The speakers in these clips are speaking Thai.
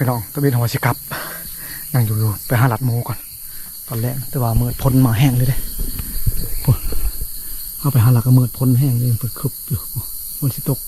เอาไปลองตะเวนหัวสิกับยังอยู่อยู่ไปหาหลัดโมก่อน ตอนแรกแต่ว่ามืดพ้นมาแห้งเลยเด้เข้าไปหาหลักก็มืดพ้นแห้งเลยเปิดคึบอยู่มันสิตก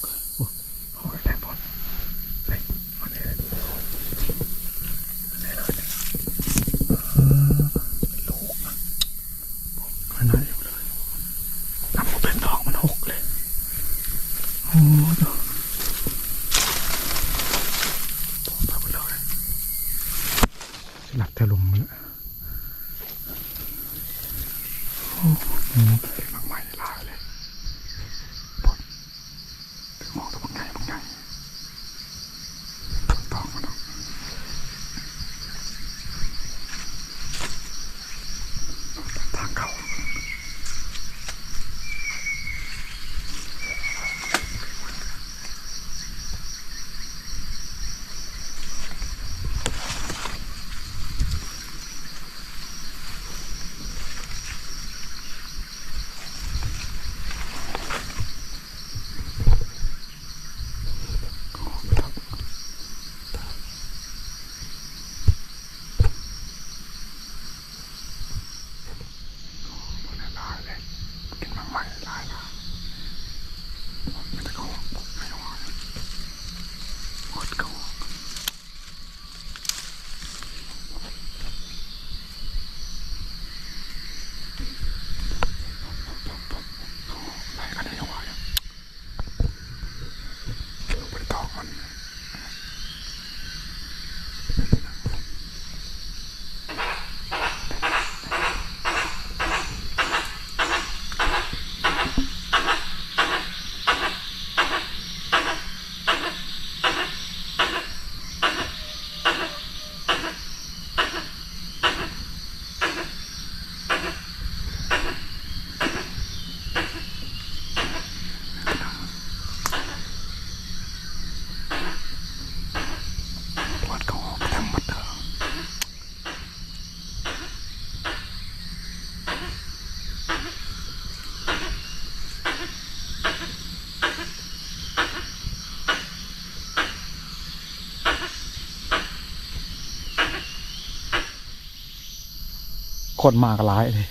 คนมากหลายเลย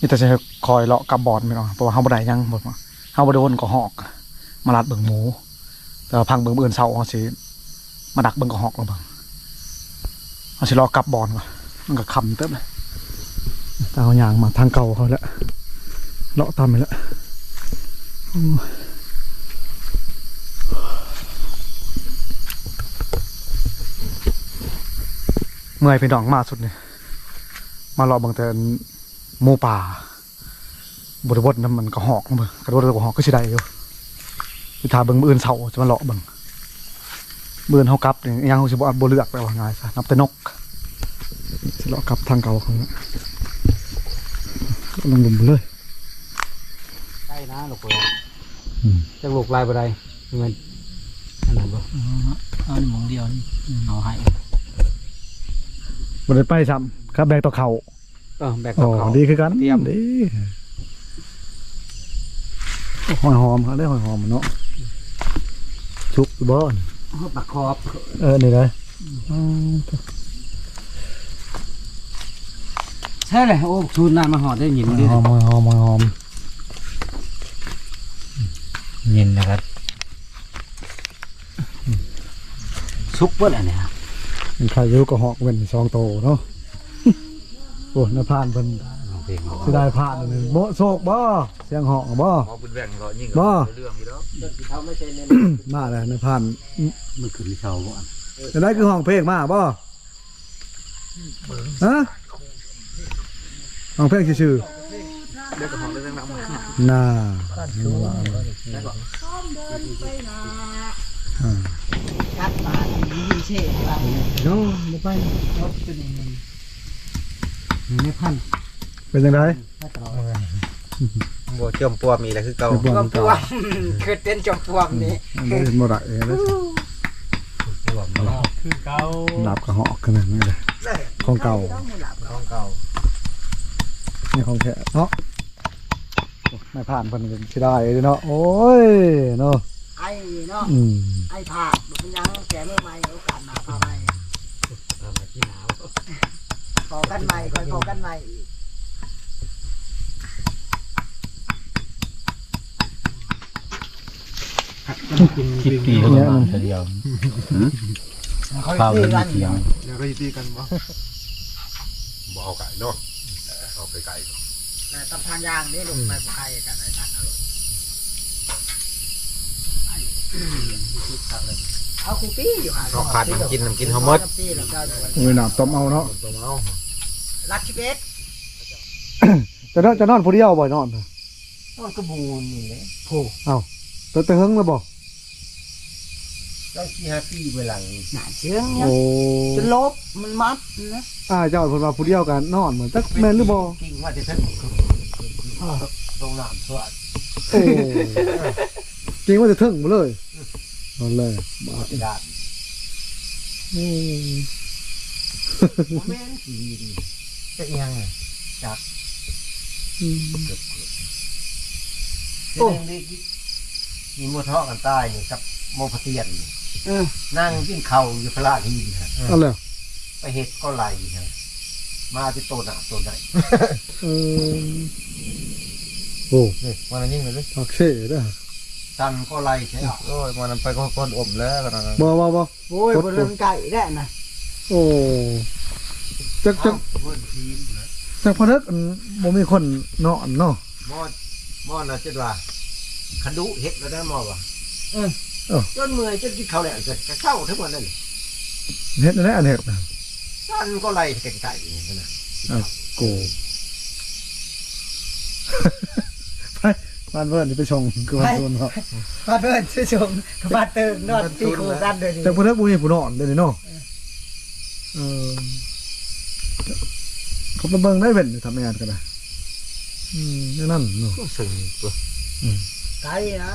นี่แต่จะคอยเลาะกับบอลไม่หรอกเพราะว่าเขาบ่ได้ยังหมดมาเขาบ่ได้วนก็หอก มาลัดเบิ่งหมู แต่ว่าพังเบิ่งอื่นเศร้าเขาสิมาดักเบิ่งก็หอกลงเบิ่งเขาสิรอกลับบอลก่อนมันก็คำเติบเลยแต่เอาอย่างมาทางเก่าเขาแล้วเลาะตามไปแล้วโอ้ยเมื่อยไปดองมาสุดเนี่ย มาเลาะเบางแต่หมูป่าบริบทนั้นมันก็หอกลงเบิ่งกระโดดก็หอกก็สิได้อยู่ไปถามเบิ่งมืออื่นเสาจะมาเลาะเบิ่งมืออื่นเฮากลับนี่ยังเฮาสิบ่อัดบ่เลือกไปว่าง่ายซะนับแต่นกสิเลาะกลับทางเก่าเขาเนี่ยลงหลุมไปเลยใกล้นะลูกเอ้ยอืมจักลูกลายบ่ได้เงินอันนั้นบ่เอาหมองเดียวนี่เอาให้บ่ได้ไปซ้ำ ครับแบกต่อเขาเออแบกอ๋กัอบเขาดีคือกันเตรียมดีหอยหอมเขาได้หอยหอมเนาะชุกอยู่บ่อนปากคอบเออนี่เลยอ๋อใช่เลยโอ้ชูนน้ำมาหอดได้หยินหอยดิหอมหอยหอมหอยหอมหยินนะครับซุกเบิดอันเนี้ยเป็นใครอยู่ก็หอกเว้นสองโตเนาะ โอ้น้าพานเพิ่นเอาเพลงเอาสิได้ผ่านอันหนึงบ่โศกบ่เสียงเหาะบ่หมอบุญแบ่งก็ยิ่งบ่ เรื่องนี้แล้วเขาไม่ใช่เล่นมาแล้วในผ่านมันขึ้นเชาบ่อันจะได้คือห้องเพลงมาบ่ฮะห้องเพลงชื่อเรื่องของเรื่องน้ำมันๆน่าอ่ากัดปากดีเช่ปากโน้บ่ไปรถตัวนี้ ไม่พันเป็นจังไดบัวเชื่อมปัวมีอะไรคือเก่าไปบ่จอมเก่าปวมคือเต้นจอมปวมนี่อันนี้บ่ได้เลยคือเก่าหลับก็เหาะกันนั่นนี่เลยของเก่าของเก่านี่ของแท้เนาะไม่ผ่านเพิ่นก็สิได้เนาะโอ้ยเนาะไอ้เนาะอืมไอ้ผ่าดูเป็นยังแกเมื่อไหร่โอกาสหนาพาไปมาที่หนาว พอกันใหม่คอยพอกันใหม่อีกคิดปีก็ประมาณเดียวเขาเปล่าตีเลยกันเสียงเดี๋ยวก็ตีกันบ่บ่เอาไก่เนาะเอาไปไก่แต่ตำทางยางนี่ลงไปบ่ใครกันไอ้ท่านเอาลง เอาคูปี้อยู่ห่างเราขาดน้ำกินน้ำกินเขาหมดน้ำปี้แล้วก็โอ้ยน้ำต้มเอาเนาะตัวเมาลักชิเบสจะนอนจะนอนผู้เดียวบ่นอนมันก็บูนนี่แหละแต่แต่เฮิงแล้วบ่ต้องที่ฮาปี้เวลาหนาเชื้องเนี่ยโอ้จนลบมันมัดนะอ่าเจ้าเพิ่นว่าผู้เดียวกันนอนเหมือนจักแม่นหรือบ่กิ่งว่าจะเส้นตรงน้ำสวัสดโอ้จริงว่าจะถึงบ่เลย นอนเลยบาดกระดาษโอ้แม่นสีดีจะเอียงอืมโอ้มีมัวทะกันใต้นี่กับโมพเตียนเออนั่งกินเข่าอยู่พระราทีฮะเอาแล้วไปเห็ดก็ไหลฮะมาที่โตหนาโตไหนเออโอ้นี่วันนั้นยิ่งเลยดิผักเซ่เด้อ ตันก็ไหลใช่ไหมโอ้ยวันนั้นไปก็คนอมแล้วกันนะบ่บ่บ่โอ้ยบนเรือนไก่ได้นะโอ้จักจักเพื่อนทีมนะจักพอนึกอันบ่มีคนนอนเนาะมอดมอดนะเจ็ดว่าคันดุเห็ดแล้วได้มอวะจนเมื่อยจนกินข้าวแหลกจนกระเช้าทั้งวันนั่นเฮ็ดได้อันเฮ็ดนะตันก็ไหลไก่ๆอย่างนั้นนะโกไป บ้านเพิ่นสิไปชงคือบ้านเพิ่นเนาะพาเดินชื่อชมพาเติมนอนตีคู่กันเดินจักพอนึกบ่มีผู้นอนเด้อนี่เนาะเออเขาไปเบิ่งได้เป็นทำงานกันนะอืมอย่างนั่นเนาะสึงตัวไก่นะ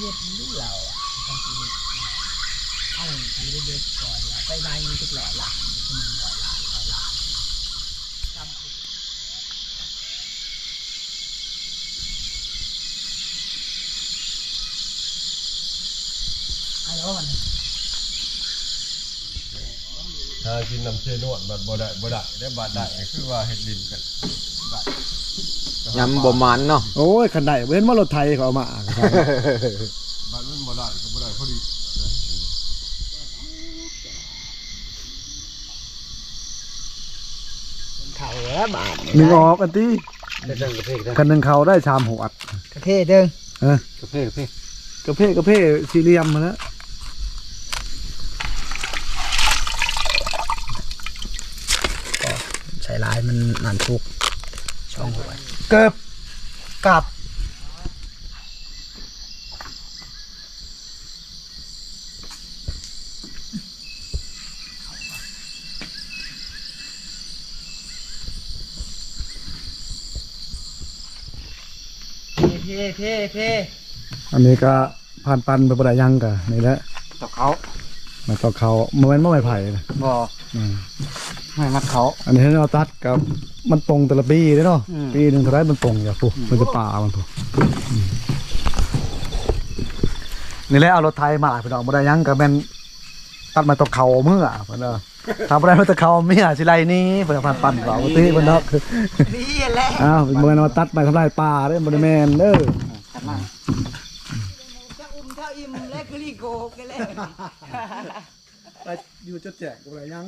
เย็ดนี่เหล่าอะก็คือเอาถือเด็ดก่อนไปใบมันทุกหล่อหลังมันหล่อหลังหล่อหลังจำผิดอะไรวะมันถ้ากินน้ำเชนวดบัดบ่ได้บ่ได้ได้บาดได้คือว่าเฮ็ดดินกันยำบ่มันเนาะโอ้ยคันใดเว้นว่ารถไทยเขาเอามาอะครั บบาดมันบ่ได้ก็บ่ได้พอดีเขาแล้วบาทหนึ่งออกอันที่ได้เรื่องกระเพกได้คันหนึ่งเขาได้ชามหัวอัดกระเทเด้งกระเพกกระเพกกระเพาะกระเพาะสี่เหลี่ยมมาแล้วใช้ลายมันนันทุกช่องหัวเกิบกับ เพ่เพ่เพ่อันนี้ก็ผ่านปันไปบ่ได้ยังกะนี่แหละตอกเขามาต่อเขาเมื่อวันเมื่อไม่ไผ่นะบ่ออืมไม่มัดเขา อันนี้ให้เราตัดกับมันตรงแต่ละปีเด้เนาะอืม ปีหนึ่งเท่าไรมันตรงอย่างปุ๊มันจะป่ามันปุ๊นี่แหละเอารถไทยมาไปดอกบ่ได้ยังก็แม่นตัดมาตกเขาเมื่อเพิ่นเด้อ ทำอะไรมาตะเขาเมียสิไรนี้เพิ่นพันปั่นเปล่าตีเพิ่นเนาะนี่แหละอ้าวเป็นบ่แม่นาตัดไปทำลายป่าเด้อบ่ได้แมนเด้อถ้าอุ้มถ้าอิ่มแล้วก็รีโกกันแล้วไปอยู่จะแจกบ่ได้ยัง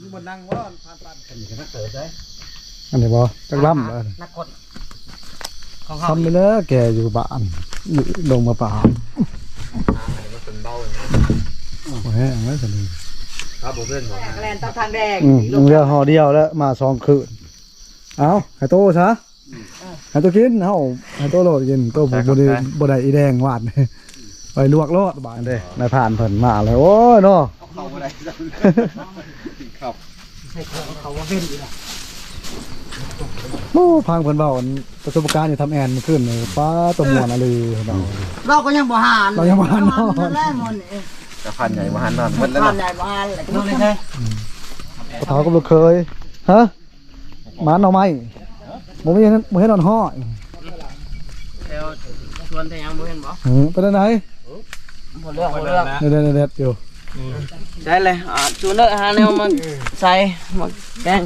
นี่บ่นั่งว่าผ่านปั่นกันนี่ก็เกิดได้อันนี้บ่จักล่ำเออนักกดทำไปเลยแกอยู่บ้านอยู่ลงมาป่าโอ้ยไม่สนิทครับผมเพื่อนผมแกลนตาทางแดงอืมลงเรือห่อเดียวแล้วมาสองคืนเอาให้โตซะให้โตกินเฮาให้โตโลดกินโตบ่บ่ได้บ่ได้อีแดงหวานไปลวกโลดบาดเด้นายผ่านเพิ่นมาเลยโอ้ยเนาะเขาว่าเป็นอีกโอ้พังเพิ่นเว้าอัน ประสบการณ์อยู่ทำแอนเมื่อคืนนี่ป้าตัวม่วนอะลีเนาะเราก็ยังบ่หานเรายังบ่หานเนาะแรกมันนี่จะพันใหญ่มาหันนอนหมดแล้วผ่าเนาะนได้บ่หานแล้วก็นี่ใช่ปะเฒ่าก็บ่เคยฮะหมาหน่อไม้บ่มีนั้นบ่เห็นนอนฮ้อแล้วชวนแต่ยังบ่เห็นบ่เออไปได้ไหนบ่เรื่องบ่เรื่องเด็ดๆเด็ดๆอยู่ได้เลยอ่าชวนเด้อหาแนวมันใส่มาแกง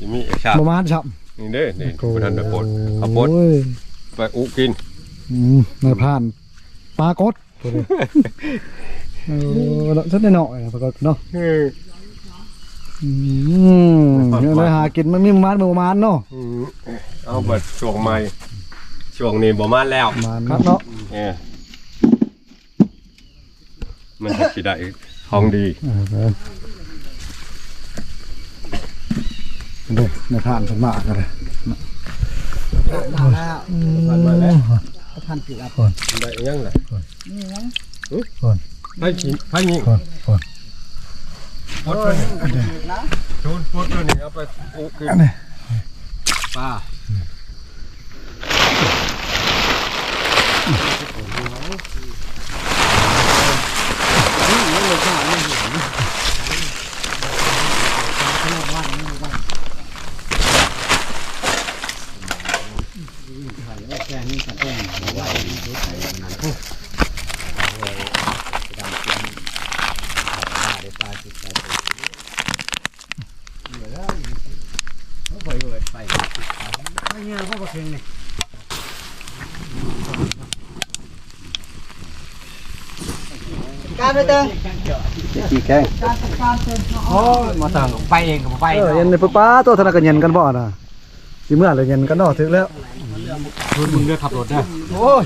ยังมีเอกชาติประมาณชับ นี่เด้อนี่บ่ทันได้ปลดข้าวปดโอ้ยไปอุกินอืมนายพรานปลากดตัวนี้ เออแล้วสักหน่อยๆปลากดเนาะอืมเนี่ยเลยหากินมันมีประมาณประมาณเนาะอืมเอาบัดช่วงใหม่ช่วงนี้บ่มาแล้วประมาณครับเนาะเออมันจะสิได้ของดี เออ เออเด้นายพรานสมากกันเลยมาแล้วมาแล้วพันปีละได้อีหยังล่ะนี่ยังไผกินไผยิงคนคนปลดตัวนี้ชูนปลดตัวนี้เอาไปอุกินอันนี้ปลา ไปเติงขี้แกงการการเติงโอ้มาสั่งไปเองก็บ่ไปเออเย็นในปุ๊บป้าตัวธนาคารเย็นกันบ่อน่ะสิเมื่อไรเย็นกันเนาะถึงแล้วมึงเลือกขับรถได้โอ้ย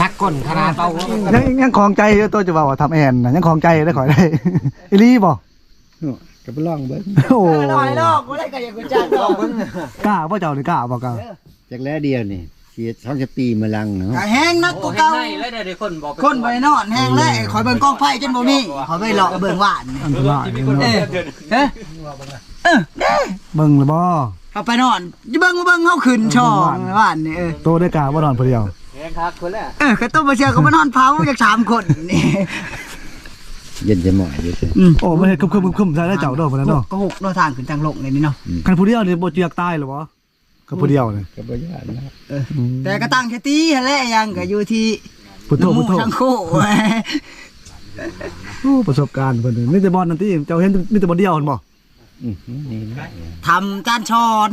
นักก้นขนาดเบายังยังคลองใจตัวจะว่าว่าทำแอนนะยังคลองใจได้ขอได้อีหลีบ่ก็ไปล่องเบิ่งโอ้หน่อยลอกบ่ได้ก็อย่ากูจ้างลอกมึงกล้าบ่อเจ้าหรือกล้าบ่กล้าจากแล้วเดียวนี่ สียท้องจะปีมาลังเนาะแห้งนักกูเก่าคนบ่ได้นอนแห้งแล้วขอยเบิ่งกองไฟจนบ่มีขอยไปหลอกเบิ่งหวานอันตรายเอ้เฮ้เออเด้เบิ่งเลยบ่เอาไปนอนจะเบิ่งมาเบิ่งเฮาขึ้นช่องหวานนี่เออโตได้กล้าบ่นอนผู้เดียวเออก็ต้องมาเชื่อก็มานอนเผาจากสามคนนี่เย็นจะหมอยอยู่ซิโอ้มันเฮ็ดคึมๆๆใส่ได้เจ้าดอกบ่แล้วเนาะก็หกเนาะทางขึ้นทางลงนี่นี่เนาะคันผู้เดียวนี่บ่เจือกตายหรอบ่ ก็ผู้เดียวนี่ก็บ่ยากนะแต่ก็ตั้งแค่ตีหั่นแหละยังก็อยู่ที่พุทโธพุทโธทั้งคู่โอ้ประสบการณ์เพิ่นนี่มีแต่บอลนั่นติเจ้าเห็นมีแต่บอลเดียวหั่นบ่อือนี่นะทำจานชอน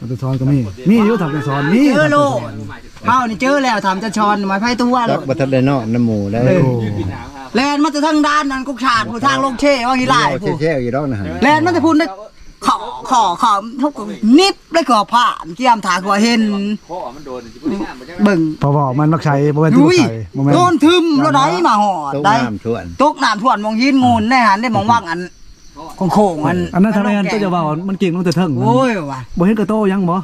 มันจะสอนก็มีมีอยู่ทำจะสอนมีเจอโลดเฮานี่เจอแล้วทำจานชอนไม้ไผ่ตัวโลจักดบ่ทันได้นอนน้ำหมูได้โอ้แลนมาแต่ทางด้านนั้นกุกชาดผู้ทางลงเช่ว่ากี่หลายผู้แช่ๆอยู่ดอกนะฮะแลนมันจะพูดได้ ขอขอขอทุกนิบได้ขอผ่านเกี่ยมถากว่าเห็นเบิ่งเพราะว่ามันมักใช้บ่แม่นที่อุ้มัยกใช้บ่แม่นโดนทึมแล้วได้มาหอดต้มได้น้ำท่วนตกน้ำท่วนมองยินงูนได้หันได้มองว่างอันโค้งๆอันอันนั้นทำไมอันตัวจะว่ามันเก่งลงแต่เทิงมันโอ้ยว่ะบ่เห็นกระโตยังบ่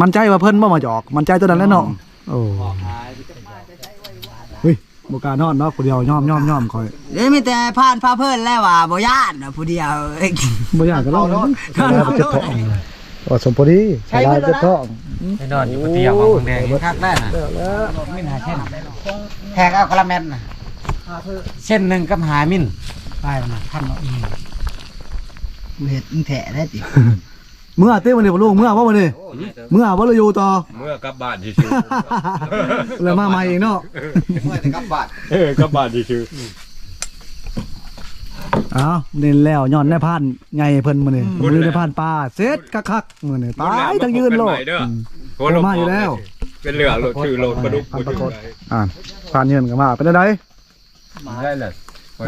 มันใจว่าเพิ่นบ่มาจอก มันใจตัวนั้นแหล้วเนาะโอ้เฮ้ย บ่กล้านอนเนาะผู้เดียวย่อมย่อมย่อมคอยเดี๋ยวมีแต่ผ่านพาเพิ่นแล้วว่าบ่ย่านน่ะผู้เดียวเอ้ยบ่อยากก็ลองแล้วเจ็บท้องว่าสมพอดีใช้ลาเพิ่ยนแล้วนะเจ็บท้องไปนอนอยู่ปะเตียงของแดงคักได้น่ะแล้วมินหาเช่นแพกเอากระแมนน่ะเส้นหนึ่งกับหามินไปน่ะพันเอาอีกมึงเฮ็ดมึงแถได้ติ เมื่อเต้มันนี่บ่ลูกเมื่อบ่มื้อนี่เมื่อบ่เลยอยู่ต่อ เมื่อกลับบ้านที่ชื่อแล้วมาใหม่อีกเนาะเมื่อแต่กลับบ้านเออกลับบ้านที่ชื่ออ้าวเล่นแล้วย้อนในพานไงเพิ่นมื้อนี่มือในพานปลาเสร็จคักๆมื้อนี่ตายทั้งยืนโลดอืมโอ้ลมาอยู่แล้ว เป็นเรือโลดชื่อโลดปลาดุกพันปรากฏอ่านพานยืนก็มาเป็นจังไดได้เลย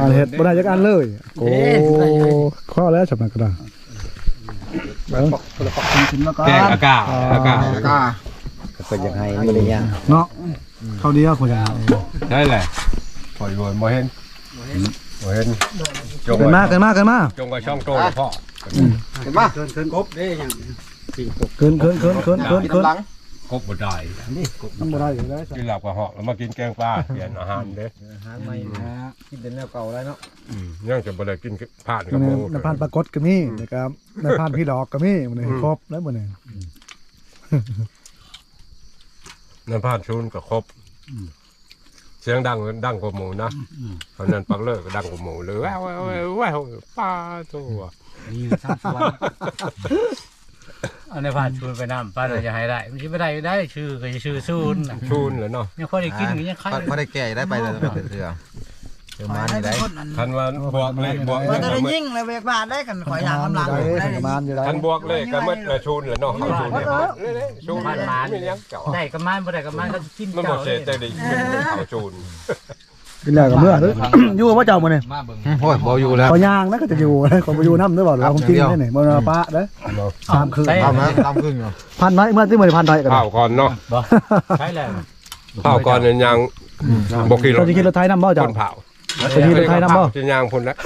อ่านเฮ็ดบ่ได้จักอันเลย โอ้ข้อแล้วจับมันก็ได้ เบิ้งขึ้นมาก่อนแตกอากาศอากาศกาเพิ่นอยากให้มื้เนี้ย่างเนาะเขาเดียวเพิ่นอยากให้ใช่แหละปล่อยโวยบ่เห็นบ่เห็นจงเกินมาเกินมาเกินมาจงกับช่องโตพ่อเกินมาเกินกบเด้ยังเกินเกินเกินเกินเกินหลัง กบบ่ได้มันบ่ได้อยู่แล้วกินหลับกับเหาะแล้วมากินแกงปลาเปลี่ยนอาหารเด้หางใหม่นะกินเป็นแนวเก่าได้เนาะอืมยังจะบ่ได้กินผ่านกับมันหมูในพานปรากฏก็มีนะครับในพานพี่ดอกก็มีมันครบแล้วมันนี่น้ำผ่านชูนก็ครบเสียงดังดังกว่าหมูนะเพราะนั้นปักเลิกก็ดังกว่าหมูเลยแว้าวแว้าวแว้าวแว้าวปลาตัวนี่สร้างสวรรค์เอาในผ่านชูนไปน้ำป้าเราจะให้ได้มันจะไม่ได้ได้ชื่อก็จะชื่อซูนชูนเลยเนาะยังค่อยได้กินยังไข่พอได้แก่ได้ไปเลยเถื่อเถื่อมานี่ได้ทันวันบวกเลขบวกมันเลจะขได้ก็มืดยิ่งเลยเวกบาได้กันขอยอยากกำลังได้ได้ประมาณอยู่ได้ทันบวกเลขก็มืดละชูนเลยเนาะเขาชูนเนี่ยชูนไม่ยังเก่าได้กับมันบ่ได้กับมันก็กินมันหมเจ้าดเลเศยษแต่ดีเป็นเขาชูน กินแล้วก็เมื่อเด้อ อยู่กับว่าเจ้ามื้อนี่โอ้ยบ่อยู่แล้วขอย่างนะก็จะอยู่ขอบ่อยู่นำเด้อบ่หรือผมกินได้นี่บ่ปะเด้อตามคืนตามนะตามขึ้นอยู่พันน้อยเมื่อที่มื้อพันน้อยก็ได้ข้าวก่อนเนาะใช่แล้วข้าวก่อนเนี่ยยังบอกกี่รเราถจะกินรถไทยนำบ่คเจ้านเผาจะกินรถไทยนำบ่จะยางพุ่นแล้ว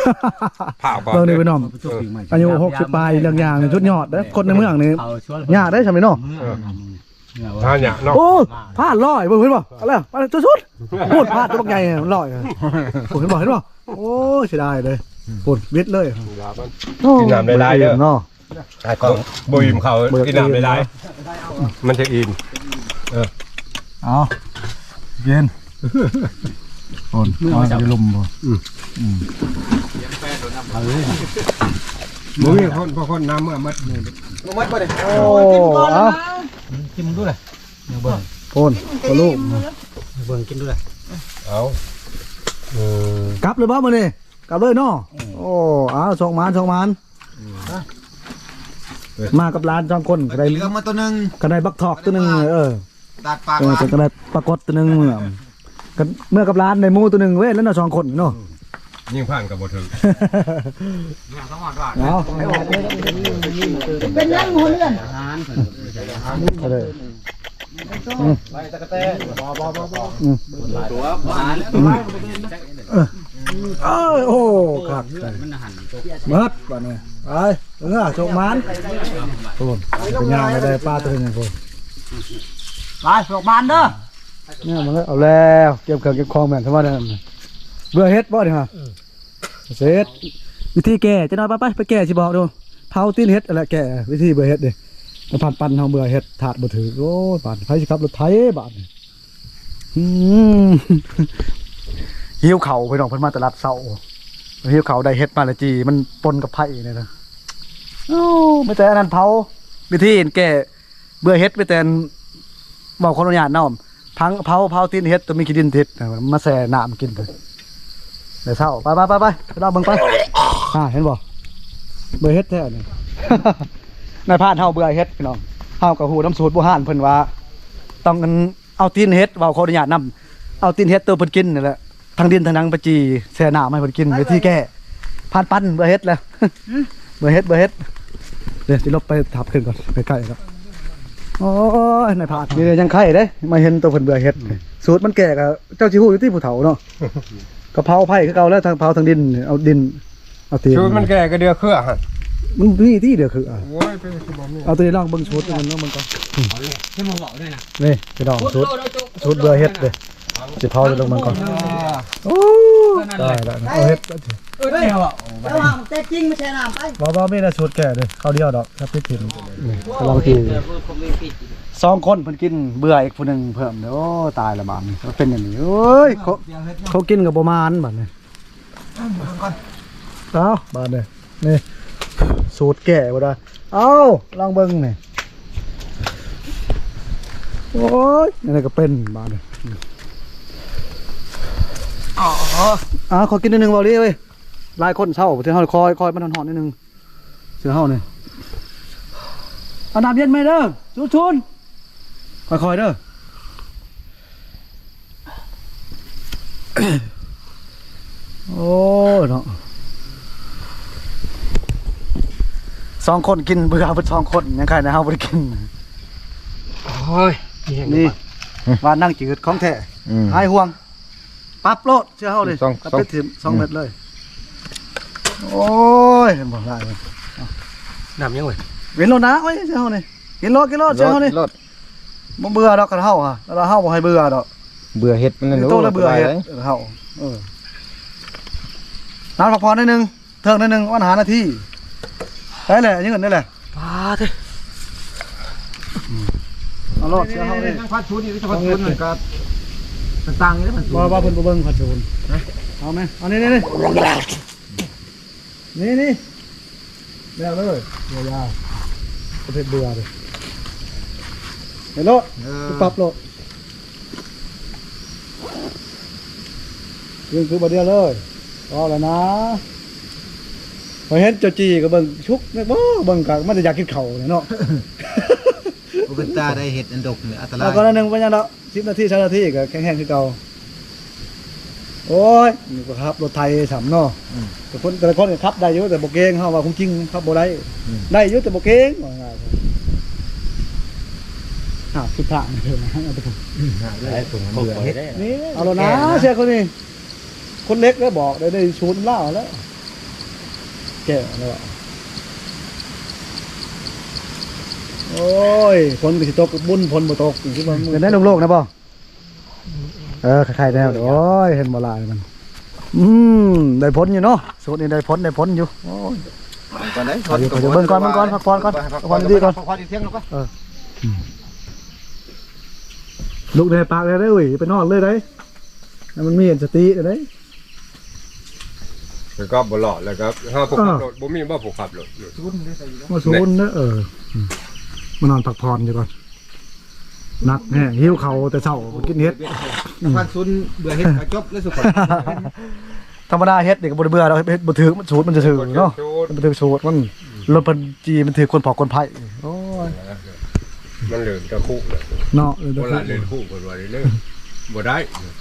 เผาก่อนเบิ่งนี่พี่น้องอายุ60ปลายเรื่องอย่างนี่ชุดยอดเด้อคนในเมืองนี่เขาชวนยากได้ใช่ไหมเนาะ ถ้าเนี่ยเนาะโอ้พลาดลอยเบิ่งเห็นบ่อะไรมาจุดสุดพูดพลาดตัวบักใหญ่ลอยผมเห็นบ่เห็นบ่โอ้เสียดายเลยปวดวิทย์เลยกินน้ำได้หลายเด้อเนาะบุยมเขากินน้ำได้หลายมันจะอิ่มเอาเย็นโอนเอาจะลุมบ่บุยคนพอคนน้ำเมื่อมัดโอ้เอา กินมึงดูเลยโอนก็ลูกเบิ่งกินดูเลยเอาเออกลับเลยบ่มื้อนี้กลับเลยเนาะโอ้เอาส่งมานส่งมานมากับร้านสองคนก็ได้เหลือมาตัวนึงก็ได้บักทอกตัวหนึงเออตัดปากเออก็ได้ปรากฏตัวหนึงเมื่อก็เมื่อกับร้านในหมู่ตัวหนึงเว้ยแล้วเนาะสองคนเนาะ ยิ่งผ่านกับบ่ถึงต้องหอดหวานเอาเป็นนั่งหัวเลื่อนอาหารไปตะกตนบอบอบอบอตัวหวานเออโอ้ครับเบิดป่านี่ยไปเออโจกมันโอ้ยเป็นยาวไม่ได้ป้าตัวนึงี้ยไปโจกมันเด้อเนี่ยมันเอาแล้วเก็บเข่าเก็บคลองแม่นทั้งวันี่ยเบื่อเฮ็ดบ่เนี่ยฮะ เสร็จวิธีแก้จะน้อยไปไปไปแก้สิบอกดูเผาตีนเฮ็ดอะไรแก้วิธีเบื่อเฮ็ดดิมาผ่านปันเฮาเบื่อเฮ็ดถาดบ่ถือโอ้ยบาดไผสิครับรถไถบาดนี่อืมหิวเข่าไปน้องเพิ่นมาตลาดเสาหิวเข่าได้เฮ็ดมาละจี มันปนกับไผ่นี่นะโอ้ไม่แต่อันนั้นเผาวิธีแก้เบื่อเฮ็ดไปแต่นบอกคนอนุญาตน้อมพังเผาเผาตีนเฮ็ดตัวมีขี้ดินทิศมาแส่น้ำกินเลย เดี๋ยวเศร้าไปไปไปไปไปเราเบิ่งไปอ่าเห็นบ่เบื่อเฮ็ดแท้นี่ นายพรานเฮาเบื่อเฮ็ดพี่น้องเฮากับฮู้น้ำสูตรบ่ห่านเพิ่นว่า ต้องอันเอาตีนเฮ็ดเว้าขออนุญาตนํเอาตีนเฮ็ดตัวเพิ่นกินนี่แหละทางดินทางหนังปะจีแช่น้ำให้เพิ่นกินวิธีแก้ผ่านปั้นเบื่อเฮ็ดแล้วเบื่อเฮ็ดเบื่อเฮ็ดเดี๋ยวสิลบไปทับขึ้นก่อนใกล้ๆครับโอ้ยนายผาดนี่ยังไข่เด้มาเห็นตัวเพิ่นเบื่อเฮ็ดสูตรมันแก่กับเจ้าชิฮู้อยู่ที่ผู้เฒ่าเนาะ กะเพราไผ่คือเก่าแล้วทางเผาทางดิน เอาดิน เอาตีนชูมันแก่ก็เดือเครือฮะมันนี่ที่เดียวคืออะโอ้ยเป็นสิบ่มีเอาตัวนี้ลองเบิ่งสูตรมันเนาะมันก็ให้มึงบอกด้วยนะนี่ไปดองสูตรสูตรเบื่อเฮ็ดเด้สิเผาจะลงมันก่อนโอ้ได้แล้วเอาเฮ็ดเออได้เหรอแล้วห่างแต่จริงไม่ใช่น้ำไปบ่บ่มีแต่สูตรแก่เด้ข้าวเดียวดอกครับพี่ถิ่นนี่กำลังกิน สองคนเพิ่นกินเบื่ออีกผู้หนึงเพิ่มเด้อโอ้ตายละบาดนี้มันเป็นอย่างนี้โอ้ยเขาเขากินกับบ่มานบัดนี้เอาบาดเนี่ยนี่สูตรแก่บ่ได้เอาลองเบิ่งนี่โอ้ยนี่ก็เป็นบาดนี่อ๋ออ่าขอกินนิดนึงเบาดิเว้ยหลายคนเช่าเดี๋ยวเฮาคอยคอยมันหอนๆนิดนึงเสือเฮานี่เอาน้ำเย็นไหมเด้อชุนชุน ค่อยๆเด้อโอ้ยเนาะสองคนกินเบื่อเพิ่นสองคนยังใครนะเฮาบ่ได้กินโอ้ยนี่ว่านั่งจืดของแท้อืม หายห่วงปรับโลดเชื่อเฮาเลยสองปรับสองไปถึงสองเม็ดเลย โอ้ยเห็นบ่ได้เลยน้ำยังไงเห็นโลดนะโอ้ยเชื่อเฮานี่กินโลดกินโลดเชื่อเฮานี่รถ บ่เบื่อดอกกันเฮาอะแล้วเฮาบ่ให้เบื่อดอกเบื่อเห็ดมันนั่นโตแล้วเบื่อเฮ็ดเออเฮาเออน้ำพักผ่อนนิดนึงเทิงนิดนึงวันหานาทีได้แหละยังเงินได้แหละปลาเด้เอาโลดเชื่อเฮานี่พัดชุนนี่พัดชุนมันก็มันตังนี่มันว่าว่าเพิ่นบ่เบิ่งพัดชูนเอาไหมเอานี่นี่นี่นี่นี่แล้วเลยเบื่อยาวประเภทเบื่อเลย เห็นโลดปรับโลดยังคือบ่เดียวเลยรอแล้วนะพอเห็นเจ้าจีก็เบิ่งชุกบ่เบิ่งก็มันจะอยากกินข้าวเนี่ยเนาะ อุปตาได้เห็ดอันดกเนี่ยอันตราเอายก็ละหนึ่งไปยังเนาะสิบนาทีสามนาทีก็แข็งแห้งคือเก่าโอ้ยนี่ก็ครับรถไทยสามเนาะแต่คนแต่ละคนก็ขับได้อยู่แต่บกเก่งเฮาว่าคงจริงขับบ่ได้ได้อยู่แต่บกเก่งว่าง่ายๆ หาสุดทางเลยนะเอาไปผมได้ผมเบื่อเห็ดนี่เอาแล้วนะเชื่อคนนี้คนเล็กแล้วบอกได้ได้ชูนเหล่าแล้ว แก่แล้วอะโอ้ยคนก็สิตกบุญพลบ่ตกคือว่าเป็นได้โลกๆนะบ่เออใครๆแนวโอ้ยเห็นบ่ลายมัน อืมได้ผลอยู่เนาะสูตรนี้ได้ผลได้ผลอยู่โอ้ย ก่อนได้เดี๋ยวเดี๋ยวเบิ่งก่อนเบิ่งก่อนพักผ่อนก่อนพักผ่อนดีๆก่อน พักผ่อนอีกเที่ยงแล้วก็ ลูกได้ปากได้เลยไปนอนเลยได้แล้วมันมีสติได้แล้วก็บ่หลอดแล้วครับห้าผูกขับรถบ่มีบ่ผูกขับรถมาสูนเนอะเอออืมมานอนพักผ่อนอยู่ก่อนนักแห้งหิวเขาแต่เช้ามากินเฮ็ดพันซุนเบื่อเห็ดก็จบแล้วสุขธรรมดาเฮ็ดเด็กบ่ได้เบื่อเราเฮ็ดบ่ถือมันสูตรมันจะถือเนาะมันบ่ถือสูตรมันรถเพิ่นจีมันถือคนเผาคนไผ่โอ้ย มันเหลือจะคู่เลยเนาะเออโบเดี๋ยวราณเล่นคู่กันว่าได้เลยบ่ได้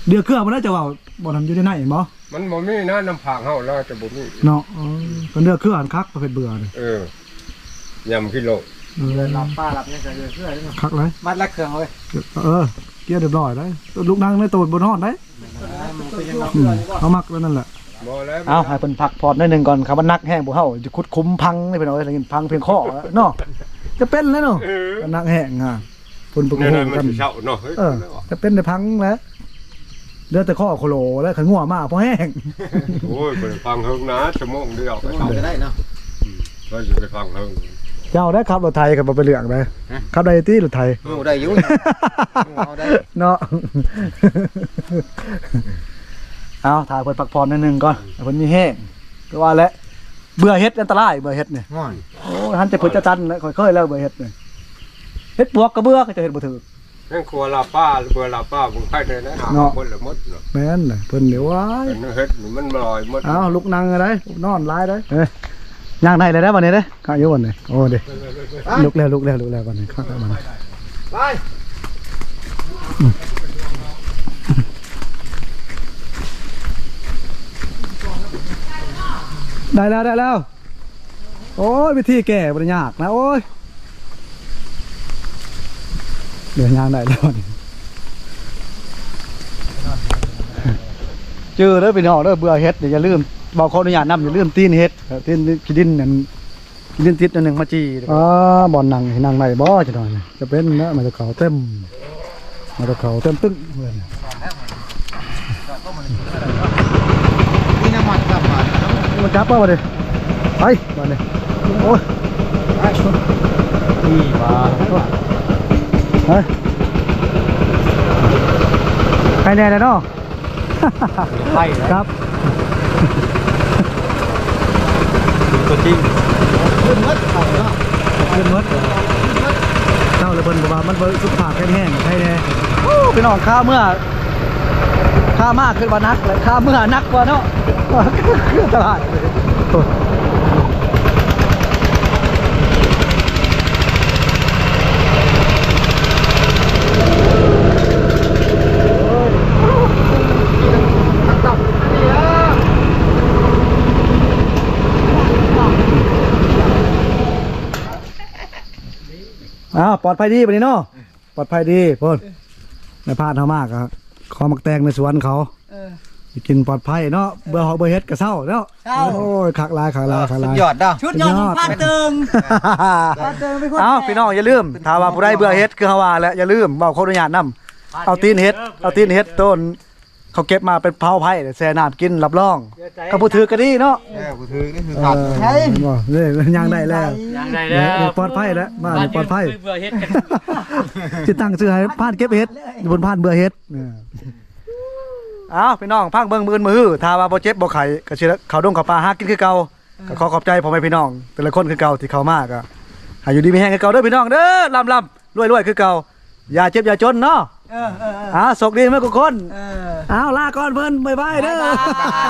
เดี๋ยวเครื่องมันน่าจะว่าบ่ทำอยู่ในไหนบ่มันบ่มีนะน้ำผางเฮาแล้วจะบ่มีเนาะเออเป็นเรื่องเครื่องคักประเภทเบื่อนี่เออยำกิโลเออหลับป้าหลับเนี่ยจะเดือดเพื่อคักเลยมัดละเครื่องเลยเออเกียร์เรียบร้อยได้ลูกนั่งในตูดบนห้องได้อืมเขามักแล้วนั่นแหละบ่แล้วเอาให้เพิ่นพักผ่อนหน่อยหนึงก่อนคำว่านักแห้งพวกเฮาจะคุดคุ้มพังนี่เพิ่นเอาไว้กินพังเพียงข้อเนาะ จะเป็นแล้วเนาะเออ นักแห้งอะเพิ่นบ่เนี่ยฮู้มันกันสิเช่าเนาะเฮ้ยเออจะเป็นได้พังแล้วเหลือแต่ข้อโคโลแล้วขันงัวมาพอแห้งโอ้ยไปฟังเฮิงนะชั่วโมงเดียวไปเช่าจะได้เนาะ ก็สิไปฟังเฮิงเจ้าได้ขับรถไทยกับบ่ไปเลือกได้ขับได้ที่รถไทยเอาได้อยู่ เอาได้ เนาะ เอาถ่ายเพิ่นพักผ่อนนิดนึงก่อนให้เพิ่นมีแห้งก็ว่าแล้ว เบื่อเฮ็ดอันตรายเบื่อเฮ็ดเนี่ยง่อนโอ้ยหันจะเพิ่นจะตันแล้วค่อยๆแล้วเบื่อเฮ็ดเนี่ยเฮ็ดปวกก็เบื่อก็จะเฮ็ดบ่ถูกแม่งครัวลาป้าเบื่อลาป้ามึงใครได้นะหาเนาะหมดละหมดเนาะแม่นน่ะเพิ่นเดี๋ยวว้ายเป็นเฮ็ดนี่มันลอยหมดเอาลุกนั่งได้นอนหลายได้เอ้ยย่างได้เลยได้บัดนี้เด้ข้าอยู่บัดนี้โอ้เด้ลุกแล้วลุกแล้วลุกแล้วบัดนี้ข้าบัดนี้ไป ได้แล้วได้แล้ว โอ้ยวิธีแก้บ่ได้ยากนะโอ้ยเดี๋ยวยางได้แล้วนี่เจอเด้อพี่น้องเด้อเบื่อเฮ็ดเดี๋ยวอย่าลืมบอกขออนุญาตนำอย่าลืมตีนเฮ็ดตีนขี้ดินนั่นขี้ดินติดอันหนึ่งมาจีอ๋อบ่อนนังให้นังได้บ่จังหน่อยจะเป็นนะมันจะเขาเต็มมันจะเขาเต็มตึ้งเพื่อน นี่น้ำมันกลับมา มันจับป่ะวะเด้ไปมาเลยโอ้ยนี่มาเฮ้ยใครแน่เลยเนาะไปครับตัวจริงขึ้นหมดเขาเนาะขึ้นหมดเจ้าเลยเพิ่นบอกว่ามันเบิ่สุขภาพแข็งแรงใช่แน่โอ้พี่น้องข้าเมื่อ ข้ามากขึ้นว่านักเลยข้าเมื่อนักกว่าเนาะคือตลาดอ้ยอ้าวปลอดภัยดีปะนี้เนาะปลอดภัยดีพ่นในพลาดเขามากครับ ขอมักแตงในสวนเขาเออไปกินปลอดภัยเนาะเบื่อหอกเบื่อเฮ็ดกระเซ้าเนาะเศร้า โอ้ยขักลายขักลายขักสุลาดย ยอดเนาะ ชุดยอดของพานเติงพานเติงเป็นคนเอ้าพี่น้องอย่าลืมถ้าว่าผู้ใดเบื่อเฮ็ดคือเฮาว่าแหละอย่าลืมเว้าขออนุญาตนํเอาตีนเฮ็ดเอาตีนเฮ็ดต้น เขาเก็บมาเป็นเผาไผ่แช่น้ำกินรับรองก็ผู้ถือก็ดีเนาะเออกูถือนี่คือเอขาดอเห็นบ่นี่ย่างได้แล้วยังไงเดี๋แล้ยววปลอดภัยแล้วบ้านนี่ปลอดภัยเบื่อเฮ็ดกันสิตั้งชื่อให้พานเก็บเฮ็ดอยู่บนพานเบื่อเฮ็ดอ้าวพี่น้องพังเบิ่งมือมือถ้าว่าบ่เจ็บบ่ไข้ก็สิเขาดงเขาปลาหากินคือเก่าก็ขอขอบใจพ่อแม่พี่น้อง แต่ละคนคือเก่าที่เข้ามาก็ให้อยู่ดีมีแฮงคือเก่าเด้อพี่น้องเด้อลำๆรวยๆคือเก่าอย่าเจ็บอย่าจนเนาะ เออเออเอออ่าสกดีมั้ยทุกคนเออ อ้าวลาก่อนเพิ่นบ๊ายบายเด้อ บ๊ายบา